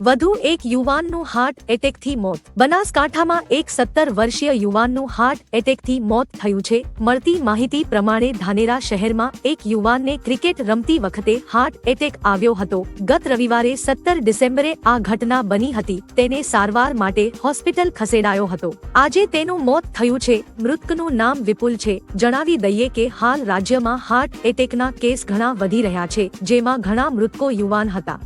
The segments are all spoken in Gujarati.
વધુ એક યુવાનનું હાર્ટ એટેકથી મોત. બનાસકાંઠામાં એક સત્તર વર્ષીય યુવાનનું હાર્ટ એટેકથી મોત થયું છે. મળતી માહિતી પ્રમાણે ધાનેરા શહેરમાં એક યુવાનને ક્રિકેટ રમતી વખતે હાર્ટ એટેક આવ્યો હતો. ગત રવિવારે સત્તર ડિસેમ્બરે આ ઘટના બની હતી. તેને સારવાર માટે હોસ્પિટલ ખસેડાયો હતો. આજે તેનું મોત થયું છે. મૃતકનું નામ વિપુલ છે. જણાવી દઈએ કે હાલ રાજ્યમાં હાર્ટ એટેકના કેસ ઘણા વધી રહ્યા છે. જેમાં ઘણા મૃતકો યુવાન હતા.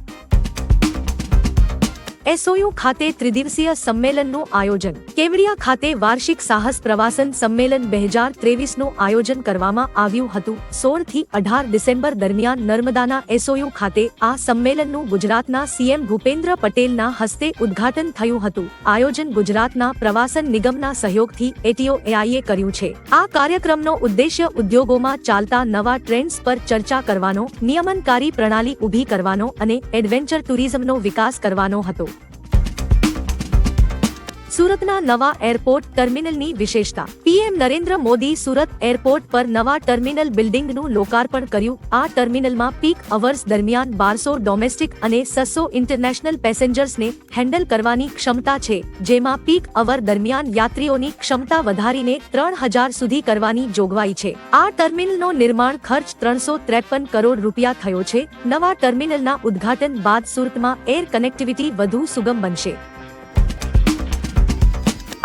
એસઓયુ ખાતે ત્રિદિવસીય સંમેલનનું આયોજન. કેવડિયા ખાતે વાર્ષિક સાહસ પ્રવાસન સંમેલન બે હજાર ત્રેવીસનું આયોજન કરવામાં આવ્યું હતું. સોળથી અઢાર ડિસેમ્બર દરમિયાન નર્મદાના એસઓયુ ખાતે આ સંમેલનનું ગુજરાતના સીએમ ભૂપેન્દ્ર પટેલના હસ્તે ઉદ્ઘાટન થયું હતું. આયોજન ગુજરાતના પ્રવાસન નિગમના સહયોગથી એટીઓ એઆઈએ કર્યું છે. આ કાર્યક્રમનો ઉદ્દેશ્ય ઉદ્યોગોમાં ચાલતા નવા ટ્રેન્ડ્સ પર ચર્ચા કરવાનો, નિયમનકારી પ્રણાલી ઊભી કરવાનો અને એડવેન્ચર ટુરિઝમનો વિકાસ કરવાનો હતો. સુરતના નવા એરપોર્ટ ટર્મિનલની વિશેષતા. પીએમ નરેન્દ્ર મોદી સુરત એરપોર્ટ પર નવા ટર્મિનલ બિલ્ડિંગનું લોકાર્પણ કર્યું. આ ટર્મિનલમાં પીક અવર્સ દરમિયાન બારસો ડોમેસ્ટિક અને સસો ઇન્ટરનેશનલ પેસેન્જર્સને હેન્ડલ કરવાની ક્ષમતા છે, જેમાં પીક અવર દરમિયાન યાત્રીઓની ક્ષમતા વધારીને ત્રણ હજાર સુધી કરવાની જોગવાઈ છે. આ ટર્મિનલનો નિર્માણ ખર્ચ ત્રણસો ત્રેપન કરોડ રૂપિયા થયો છે. નવા ટર્મિનલના ઉદ્ઘાટન બાદ સુરતમાં એર કનેક્ટિવિટી વધુ સુગમ બનશે.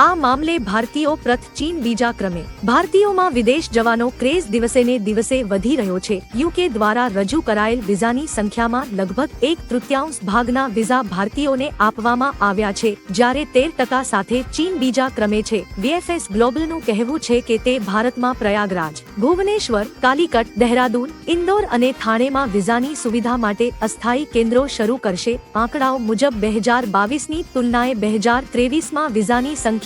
આ મામલે ભારતીયો પ્રથ ચીન બીજા ક્રમે. ભારતીયોમાં વિદેશ જવાનો ક્રેઝ દિવસે ને દિવસે વધી રહ્યો છે. યુકે દ્વારા રજૂ કરાયેલ વિઝાની સંખ્યામાં લગભગ એક તૃતીયાંશ ભાગના વિઝા ભારતીયોને આપવામાં આવ્યા છે, જ્યારે તેર ટકા સાથે ચીન બીજા ક્રમે છે. વીએફએસ ગ્લોબલનું કહેવું છે કે તે ભારતમાં પ્રયાગરાજ, ભુવનેશ્વર, કાલિકટ, દહેરાદૂન, ઇન્દોર અને થાણેમાં વિઝાની સુવિધા માટે અસ્થાયી કેન્દ્રો શરૂ કરશે. આંકડાઓ મુજબ, બે હજાર બાવીસની તુલનાએ બે હજાર ત્રેવીસમાં વિઝાની સંખ્યા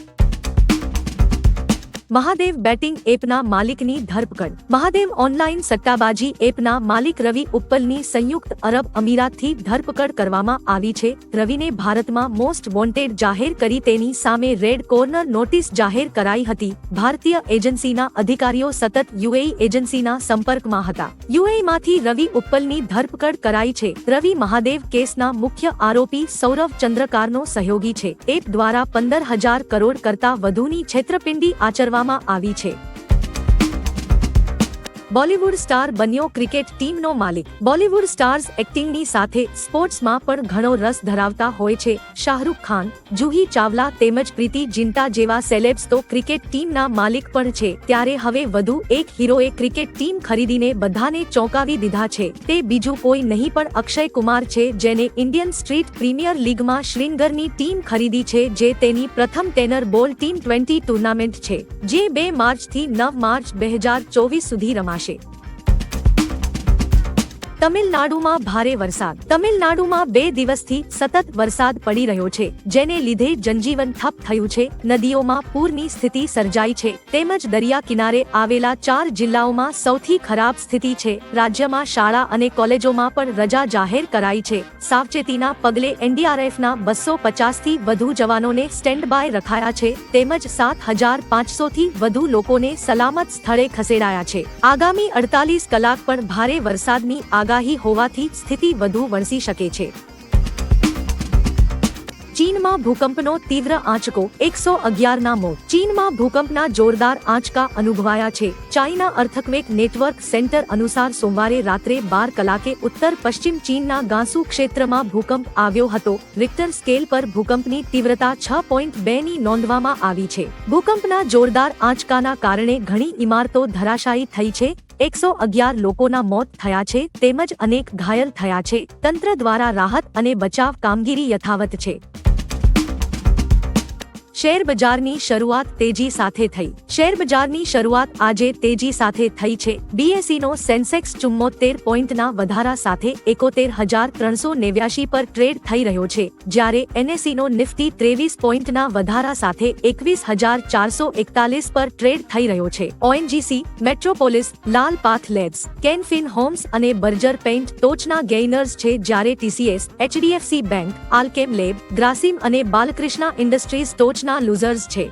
મહાદેવ બેટિંગ એપના માલિકની ધરપકડ. મહાદેવ ઓનલાઈન સટ્ટાબાજી એપના માલિક રવિ ઉપ્પલની સંયુક્ત અરબ અમીરાતથી ધરપકડ કરવામાં આવી છે. રવિને ભારતમાં મોસ્ટ વોન્ટેડ જાહેર કરી તેની સામે રેડ કોર્નર નોટિસ જાહેર કરાઈ હતી. ભારતીય એજન્સીના અધિકારીઓ સતત યુએઈ એજન્સીના સંપર્કમાં હતા. યુએઈ માંથી રવિ ઉપ્પલની ધરપકડ કરાઈ છે. રવિ મહાદેવ કેસના મુખ્ય આરોપી સૌરવ ચંદ્રકારનો સહયોગી છે. એપ દ્વારા પંદર હજાર કરોડ કરતા વધુની છેતરપિંડી આચરવા કરવામાં આવી છે. બોલીવુડ સ્ટાર બન્યો ક્રિકેટ ટીમનો માલિક. બોલીવુડ સ્ટાર્સ એક્ટિંગની સાથે સ્પોર્ટ્સમાં પણ ઘણો રસ ધરાવતા હોય છે. શાહરૂખ ખાન, જુહી ચાવલા તેમજ પ્રીતિ જિંટા જેવા સેલેબ્સ તો ક્રિકેટ ટીમના માલિક પણ છે. ત્યારે હવે વધુ એક હીરોએ ક્રિકેટ ટીમ ખરીદીને બધાને ચોંકાવી દીધા છે. તે બીજું કોઈ નહીં પણ અક્ષય કુમાર છે, જેને ઇન્ડિયન સ્ટ્રીટ પ્રીમિયર લીગમાં શ્રીનગરની ટીમ ખરીદી છે, જે તેની પ્રથમ ટેનર બોલ ટીમ ટ્વેન્ટી ટુર્નામેન્ટ છે, જે બે માર્ચથી નવ માર્ચ બે હજાર ચોવીસ સુધી રમાશે. আসে તમિલનાડુમાં ભારે વરસાદ. તમિલનાડુમાં બે દિવસથી સતત વરસાદ પડી રહ્યો છે, જેને લીધે જનજીવન ઠપ થયું છે. નદીઓમાં પૂરની સ્થિતિ સર્જાઈ છે, તેમજ દરિયા કિનારે આવેલા ચાર જિલ્લાઓમાં સૌથી ખરાબ સ્થિતિ છે. રાજ્યમાં શાળા અને કોલેજોમાં પણ રજા જાહેર કરાઈ છે. સાવચેતીના પગલે એનડીઆરએફના બસો પચાસથી વધુ જવાનોને સ્ટેન્ડ બાય રખાયા છે, તેમજ સાત હજાર પાંચસોથી વધુ લોકોને સલામત સ્થળે ખસેડાયા છે. આગામી અડતાલીસ કલાક પણ ભારે વરસાદની આગાહી આગાહી હોવાથી સ્થિતિ વધુ વણસી શકે છે. ચીનમાં ભૂકંપનો તીવ્ર આંચકો એકસો અગિયારના મોત. ચીનમાં ભૂકંપના જોરદાર આંચકા અનુભવાયા છે. ચાઇના અર્થક્વેક નેટવર્ક સેન્ટર અનુસાર સોમવારે રાત્રે બાર કલાકે ઉત્તર પશ્ચિમ ચીનના ગાંસુ ક્ષેત્રમાં ભૂકંપ આવ્યો હતો. રિક્ટર સ્કેલ પર ભૂકંપની તીવ્રતા છ પોઈન્ટ બે ની નોંધવામાં આવી છે. ભૂકંપના જોરદાર આંચકાના કારણે ઘણી ઇમારતો ધરાશાયી થઈ છે. એકસો અગિયાર લોકોના મોત થયા છે, તેમજ અનેક ઘાયલ થયા છે. તંત્ર દ્વારા રાહત અને બચાવ કામગીરી યથાવત છે. શેર બજારની શરૂઆત તેજી સાથે થઈ. શેર બજારની શરૂઆત આજે તેજી સાથે થઈ છે. BSE નો સેન્સેક્સ ચુમ્મોતેર પોઈન્ટના વધારા સાથે એકોતેર હજાર ત્રણસો નેવ્યાશી પર ટ્રેડ થઈ રહ્યો છે, જ્યારે NSE નો નિફ્ટી ત્રેવીસ પોઈન્ટના વધારા સાથે એકવીસ હજાર ચારસો એકતાલીસ પર ટ્રેડ થઈ રહ્યો છે. ONGC metropolis Lal path labs, Canfin homes અને બર્જર પેઇન્ટ ટોચના ગેઇનર્સ છે જ્યારે TCS HDFC bank, Alkem lab, Grasim અને બાલકૃષ્ણા ઇન્ડસ્ટ્રીઝ ટોચના લૂઝર્સ છે.